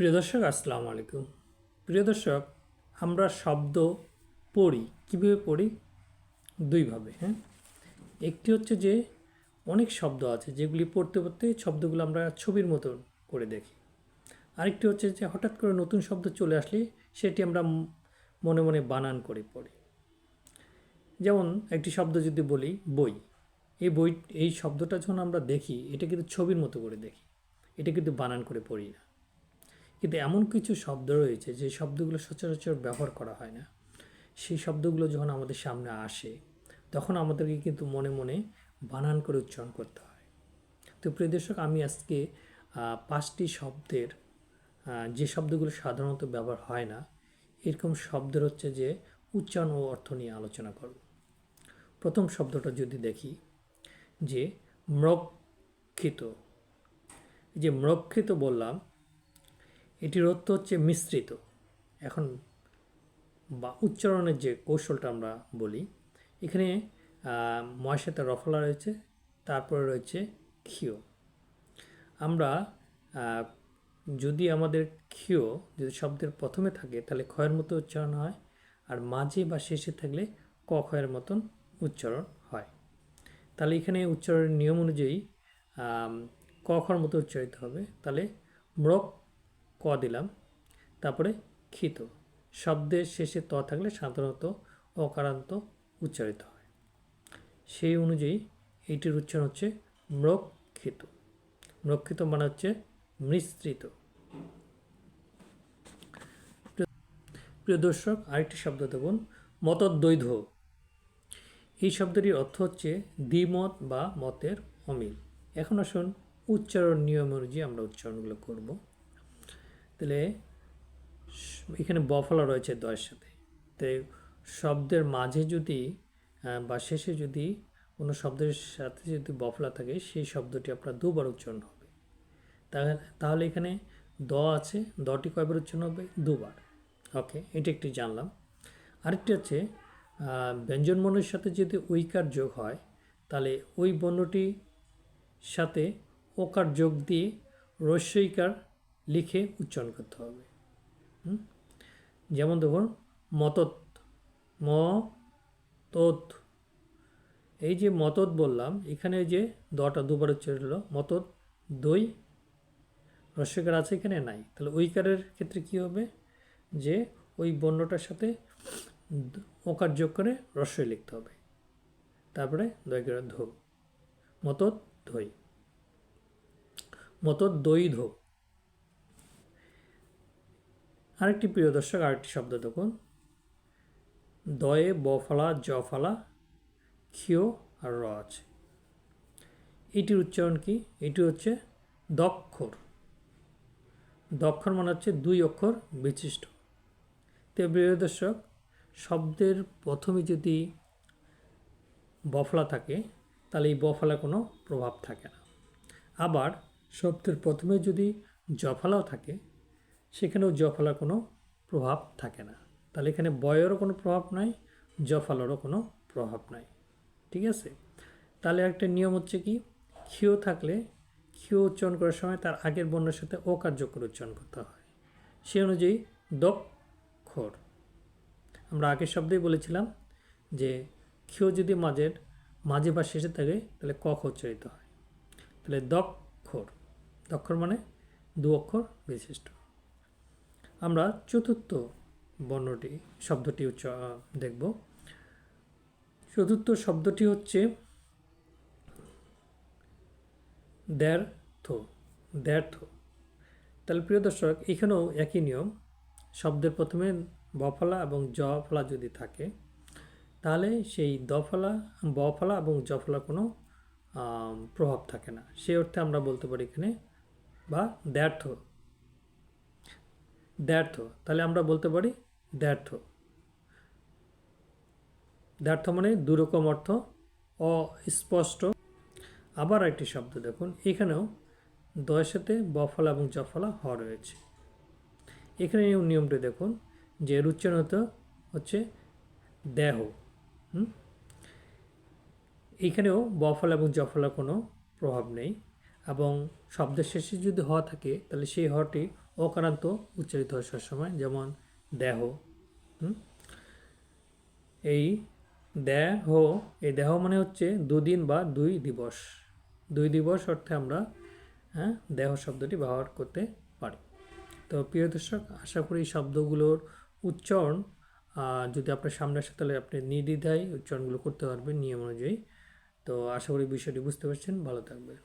প্রিয় দর্শক, আসসালামু আলাইকুম। প্রিয় দর্শক, আমরা শব্দ পড়ি, কীভাবে পড়ি? দুইভাবে হ্যাঁ? একটি হচ্ছে যে, অনেক শব্দ আছে যেগুলি পড়তে পড়তে শব্দগুলো আমরা ছবির মতন করে দেখি। আরেকটি হচ্ছে যে, হঠাৎ করে নতুন শব্দ চলে আসলে সেটি আমরা মনে মনে বানান করে পড়ি। যেমন একটি শব্দ যদি বলি, বই। এই বই, এই শব্দটা যখন আমরা দেখি, এটা কিন্তু ছবির মতো করে দেখি। এটা কিন্তু বানান করে পড়ি না। কিন্তু এমন কিছু শব্দ রয়েছে যে শব্দগুলো সচরাচর ব্যবহার করা হয় না। সেই শব্দগুলো যখন আমাদের সামনে আসে, তখন আমাদেরকে কিন্তু মনে মনে বানান করে উচ্চারণ করতে হয়। তো প্রিয় দর্শক, আমি আজকে পাঁচটি শব্দের যে শব্দগুলো সাধারণত ব্যবহার হয় না, এরকম শব্দের হচ্ছে যে উচ্চারণ ও অর্থ নিয়ে আলোচনা করব। প্রথম শব্দটা যদি দেখি, যে ম্রক্ষিত। এই যে ম্রক্ষিত বললাম এটির অর্থ হচ্ছে মিশ্রিত। এখন বা উচ্চারণের যে কৌশলটা আমরা বলি, এখানে সাথে রফলা রয়েছে, তারপরে রয়েছে ক্ষিয়। আমরা যদি আমাদের ক্ষিয় যদি শব্দের প্রথমে থাকে, তাহলে ক্ষয়ের মতো উচ্চারণ হয়, আর মাঝে বা শেষে থাকলে ক ক্ষয়ের মতন উচ্চারণ হয়। তাহলে এখানে উচ্চারণের নিয়ম অনুযায়ী ক খর মতো উচ্চারিত হবে। তাহলে ম্রক ক দিলাম, তারপরে ক্ষিত। শব্দের শেষে ত থাকলে সাধারণত অকারান্ত উচ্চারিত হয়। সেই অনুযায়ী এইটির উচ্চারণ হচ্ছে ম্রক্ষিত। ম্রক্ষিত মানে হচ্ছে মিশ্রিত। প্রিয় দর্শক, আরেকটি শব্দ দেখুন, মতদ্বৈধ। এই শব্দটির অর্থ হচ্ছে দ্বিমত বা মতের অমিল। এখন আসুন উচ্চারণ নিয়ম অনুযায়ী আমরা উচ্চারণগুলো করব। তাহলে এখানে বফলা রয়েছে দয়ের সাথে। তাই শব্দের মাঝে যদি বা শেষে যদি কোনো শব্দের সাথে যদি বফলা থাকে, সেই শব্দটি আপনার দুবার উচ্চারণ হবে। তাহলে এখানে দ আছে, দটি কয়বার উচ্চারণ হবে? দুবার। ওকে, এটা একটি জানলাম। আরেকটি হচ্ছে ব্যঞ্জন বর্ণের সাথে যদি ঐকার যোগ হয়, তাহলে ওই বর্ণটির সাথে ওকার যোগ দিয়ে রস্যইকার লিখে উচ্চারণ করতে হবে? যেমন দেখুন মতত ম তত এই যে মতত বললাম, এখানে যে দটা দুবার উচ্চারিত হলো মতত দই রস্যকার আছে এখানে নাই। তাহলে ওইকারের ক্ষেত্রে কি হবে? যে ওই বর্ণটার সাথে ওকার যোগ করে রস্যই লিখতে হবে। তারপরে দইকার ধো। মতত ধই মতত দই ধো। আরেকটি প্রিয় দর্শক, আরেকটি শব্দ দেখুন। দয়ে বফলা, জফলা, ক্ষিয় আর র আছে এটির উচ্চারণ কি? এটি হচ্ছে দক্ষর। দক্ষর মানে হচ্ছে দুই অক্ষর বিশিষ্ট। তো প্রিয় দর্শক, শব্দের প্রথমে যদি বফলা থাকে, তাহলে এই বফলা কোনো প্রভাব থাকে না। আবার শব্দের প্রথমে যদি জফলাও থাকে সেখানেও জফলার কোনো প্রভাব থাকে না। তাহলে এখানে বয়েরও কোনো প্রভাব নাই, জফলারও কোনো প্রভাব নাই। ঠিক আছে? তাহলে একটা নিয়ম হচ্ছে কি? ক্ষিয় থাকলে ক্ষিয় উচ্চারণ করার সময় তার আগের বর্ণের সাথে ও কার্যকর উচ্চারণ করতে হয়। সে অনুযায়ী দক্ষর। আমরা আগের শব্দেই বলেছিলাম যে ক্ষিয় যদি মাঝের, মাঝে বা শেষে থাকে, তাহলে ক খ উচ্চারিত হয়। তাহলে দক্ষর। দক্ষর মানে দু অক্ষর বিশিষ্ট। আমরা চতুর্থ বর্ণটি, শব্দটি উচ্চ দেখব। চতুর্থ শব্দটি হচ্ছে দ্যার্থ দ্যার্থ তাহলে প্রিয় দর্শক, এখানেও একই নিয়ম। শব্দের প্রথমে বফলা এবং জফলা যদি থাকে, তাহলে সেই দফলা বফলা এবং জফলা কোনো প্রভাব থাকে না। সেই অর্থে আমরা বলতে পারি এখানে বা দ্যার্থ দ্যার্থ তাহলে আমরা বলতে পারি দ্যার্থ দ্যার্থ মানে দুরকম অর্থ, অস্পষ্ট। আবার একটি শব্দ দেখুন, এখানেও দয়ের সাথে বফলা এবং জফলা হ রয়েছে। এখানে নিয়মটি দেখুন, যে এর উচ্চারণ হতে হচ্ছে দেহ। হুম? এইখানেও বফলা এবং জফলা কোনো প্রভাব নেই। এবং শব্দের শেষে যদি হ থাকে, তাহলে সেই হটি অকারান্ত উচ্চারিত হয় সবসময় যেমন দেহ? এই দেহ এই দেহ মানে হচ্ছে দুদিন বা দুই দিবস। দুই দিবস অর্থে আমরা হ্যাঁ দেহ শব্দটি ব্যবহার করতে পারি। তো প্রিয় দর্শক, আশা করি শব্দগুলোর উচ্চারণ যদি আপনার সামনে আসে তাহলে আপনি নির্দ্বিধায় উচ্চারণগুলো করতে পারবেন নিয়ম অনুযায়ী। তো আশা করি বিষয়টি বুঝতে পারছেন। ভালো থাকবেন।